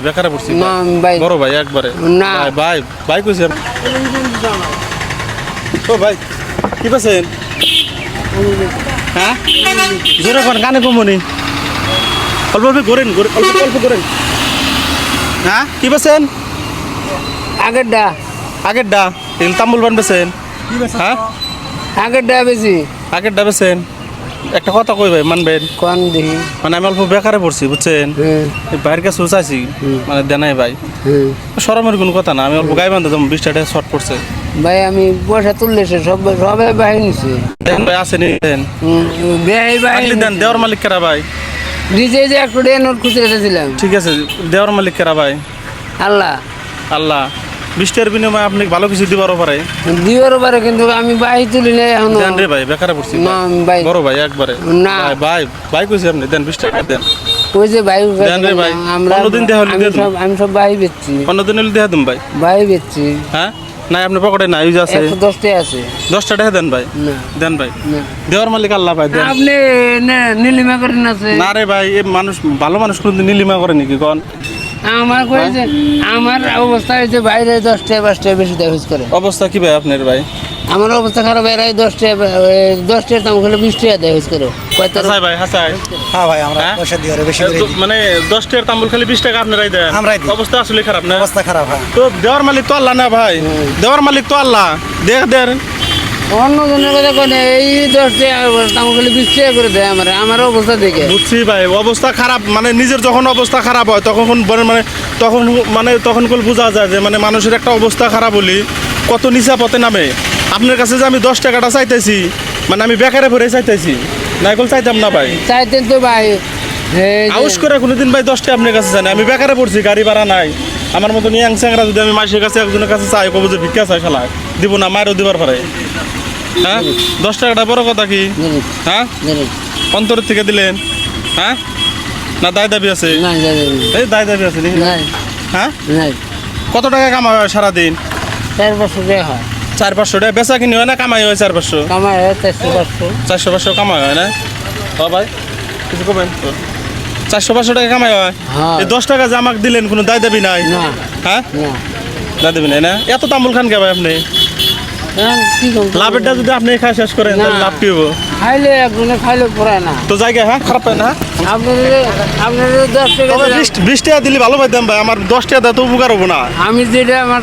বেকারে পড়ছি না ভাই। বড় ভাই একবারে। না। ভাই ভাই কইছি ও ভাই কি পাচ্ছেন হ্যাঁ? জোরে কর কানে কমনি অল্প অল্প করেন অল্প অল্প করেন। হ্যাঁ? কি পাচ্ছেন আগের ডা। এগুলো তাম্বুল বানবেছেন। হ্যাঁ? আগেরটা বেশি আগের ডা বেছেন একটা কথা কই ভাই মানবেন? কোন দেখি? মানে আমি অল্প বেকারে পড়ছি বুঝছেন? হ্যাঁ। এই বাইরের কাছে চাইছি মানে দেনাই ভাই। হ্যাঁ। সরমের কোনো কথা না আমি অল্প গায়ে বান্ধব যেমন বিশ টাকা শর্ট পড়ছে ভাই আমি পয়সা তুললে সব বাহি নিছে। দেখেন ভাই দেন। বেহাই বাহি আগলি দেন দেওয়ার মালিক কেরা ভাই? নিজে যে একটু ডে নোট খুঁজে রেখেছিলাম ঠিক আছে দেওয়ার মালিক কেরা ভাই? আল্লাহ। আল্লাহ। বৃষ্টির বিনিময়ে আপনি ভালো কিছু দিবারও পারে? দিবার পারে কিন্তু আমি বাহি তুলি না এখন। দেন রে ভাই বেকারে পড়ছি। না ভাই বড় ভাই একবারে। না। ভাই ভাই ভাই কইছি আপনি দেন বিশ টাকা দেন। ওই যে ভাই দেন রে ভাই। আমরা দিন দেয়া হলে দিয়ে সব আমি সব বাহি বেচছি। দিন হলে দেখা দিন ভাই। বাহি বেচছি। হ্যাঁ? না আপনি পকেটে না ইউজ আছে। একশো দশটাই আছে। দশটা টাকা দেন ভাই। না। দেন ভাই। দেওয়ার মালিক আল্লাহ ভাই দেন। আপনি নে- নীলিমা করেন আছে। না রে ভাই এ মানুষ ভালো মানুষ কোনদিন নীলিমা করে নাকি কন? আমার কয়েছে আমার অবস্থা হয়েছে বাইরে দশটায় পাঁচটায় বেশি দেখাজ করে। অবস্থা কি ভাই আপনার ভাই? আমার অবস্থা খারাপ এরাই দশটায় দশটায় দাম খেলে বিশ টাকা দেখাজ করে। কয়তো হাসাই ভাই হাসাই। হ্যাঁ ভাই আমরা হ্যাঁ? পয়সা দিয়ে বেশি করে। মানে দশ টাকার তাম্বুল খালি বিশ টাকা আপনারাই দেন। আমরাই অবস্থা আসলে খারাপ না? অবস্থা খারাপ হ্যাঁ। তো দেওয়ার মালিক তো আল্লাহ না ভাই। দেওয়ার মালিক তো আল্লাহ। দেখ দেন। অন্য জনের কথা কোনে এই দশটায় দাম খেলে বিশ টাকা করে দেয় আমার আমার অবস্থা দেখে। বুঝছি ভাই অবস্থা খারাপ মানে নিজের যখন অবস্থা খারাপ হয় তখন মানে তখন মানে তখন বোঝা যায় যে মানে মানুষের একটা অবস্থা খারাপ হলি কত নিচা পথে নামে। আপনার কাছে যে আমি দশ টাকাটা চাইতেছি মানে আমি বেকারে ভরে চাইতেছি না এগুলো চাইতাম না ভাই। চাইতেন তো ভাই আউস করে কোনোদিন ভাই দশটা আপনার কাছে জানি আমি বেকারে পড়ছি গাড়ি ভাড়া নাই আমার মতো নিয়াং যদি আমি মাসের কাছে একজনের কাছে চাই কবো যে ভিক্ষা চাই খেলা দিব না মায়েরও দিবার পারে। হ্যাঁ? দশ টাকাটা বড় কথা কি? হ্যাঁ? অন্তরের থেকে দিলেন। হ্যাঁ? না দায় দাবি আছে? এই দায় দাবি আছে হ্যাঁ? কত টাকা কামাই হয় সারাদিন? চার বছর টাকা হয়। চার পাঁচশো টাকা। বেচা কিনি হয় না কামাই হয় চার পাঁচশো? কামাই হয় চারশো পাঁচশো। চারশো পাঁচশো কামাই হয় না? ভাই কিছু কমেন চারশো পাঁচশো টাকা কামাই হয়? হ্যাঁ। এই দশ টাকা যে আমাকে দিলেন কোনো দায় দাবি নাই? হ্যাঁ? দায় দাবি নাই না? এত তামুল খান কে ভাই আপনি? লাভেরটা যদি আপনি খাই শেষ করেন তাহলে। লাভ কি হব খাইলে একজনে খাইলে পড়ায় না। তো জায়গা হ্যাঁ খারাপ পায় না হ্যাঁ? বিশ টাকা দিলে ভালো পাইতাম ভাই আমার দশ টাকা দেওয়া তো উপকার হব না। আমি যেটা আমার।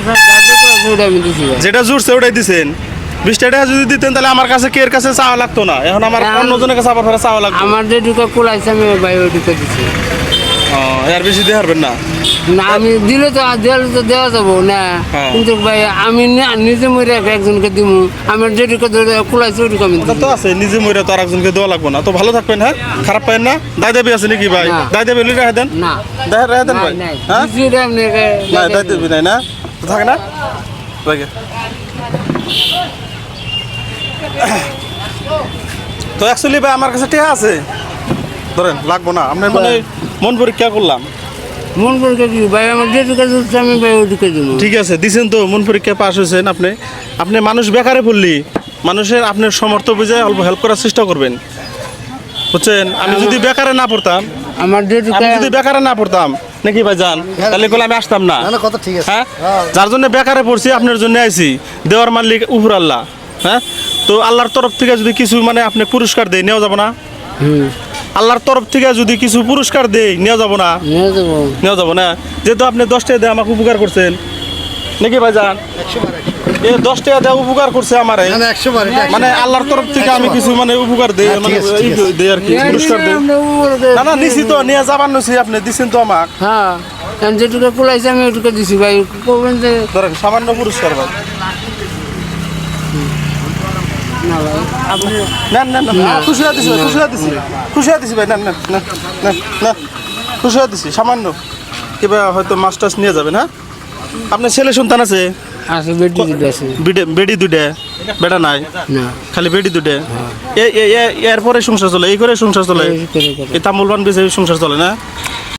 যেটা জুড়ছে ওটাই দিছেন। বিশ টাকা যদি দিতেন তাহলে আমার কাছে কে এর কাছে চাওয়া লাগতো না? এখন আমার এখন- অন্যজনের কাছে আবার ফেরা চাওয়া লাগতো আমার যে ঢুকা কুলাইছে আমি ভাই ওই ঢুকে দিছি। ও, এর বেশি দিয়ে হারবেন না। না আমি দিলে তো দিলে তো দেওয়া যাব না। হ্যাঁ। কিন্তু ভাই আমি নিজে মরে একজনকে দিব আমার যে ঢুকে কুলাইছে ওই আমি তো আছে নিজে মরে তো আর একজনকে দেওয়া লাগবে না। তো ভালো থাকবেন হ্যাঁ? খারাপ পাবেন না? দায় দাবি আছে নাকি ভাই। দায় দাবি রেখে দেন। না। রেখে দেন ভাই। হ্যাঁ? না দায় দাবি নাই না? তো থাকে না? তো অ্যাকচুয়ালি ভাই আমার কাছে টিয়া আছে। ধরেন লাগবো না। আপনার মানে মন পরীক্ষা করলাম। মন করে কি ভাই আমার যে ঢুকে দিচ্ছে আমি ভাই ওই দিব। ঠিক আছে দিছেন তো মন পরীক্ষা পাস হয়েছেন আপনি? আপনি মানুষ বেকারে পড়লি মানুষের আপনার সমর্থ বুঝে অল্প হেল্প করার চেষ্টা করবেন। বুঝছেন? আমি যদি বেকারে না পড়তাম আমার আমি যদি বেকারে না পড়তাম নাকি ভাই যান তাহলে বলে আমি আসতাম না। না না কথা ঠিক আছে। হ্যাঁ? হ্যাঁ। যার জন্য বেকারে পড়ছি আপনার জন্য আইছি। দেওয়ার মালিক উপর আল্লাহ। হ্যাঁ? তো আল্লাহর তরফ থেকে যদি কিছু মানে আপনি পুরস্কার দেয় নেওয়া যাব না? হুম। আল্লাহর তরফ থেকে যদি কিছু পুরস্কার দেয় নেওয়া যাব না? নিয়ে যাব। নেওয়া যাব না? যেহেতু আপনি দশ টাকা দিয়ে আমাকে উপকার করছেন। নাকি ভাই যান এই দশ টাকা দিয়ে উপকার করছে আমার। মানে। আল্লাহর তরফ থেকে আমি কিছু মানে উপকার দেই হ্যাঁ, মানে দেই আর কি পুরস্কার দেই। না না নিছি তো নিয়ে যাবার নছি আপনি দিছেন তো আমাকে। হ্যাঁ আমি যেটুকু কুলাইছে আমি ওইটুকু দিছি ভাই ধরেন সামান্য পুরস্কার ভাই। না খুশি হয়ে দিছি খুশি হয়ে দিছি। খুশি হয়ে দিছি ভাই খুশি হয়ে দিছি সামান্য। কিবা হয়তো নিয়ে যাবেন হ্যাঁ? আপনার ছেলে সন্তান আছে? বিডে দুটে বেটা নাই? খালি বেডি দুটে এ- এ- এ- এরপরে সংসার চলে এই করে সংসার চলে? এই তামুল সংসার চলে না?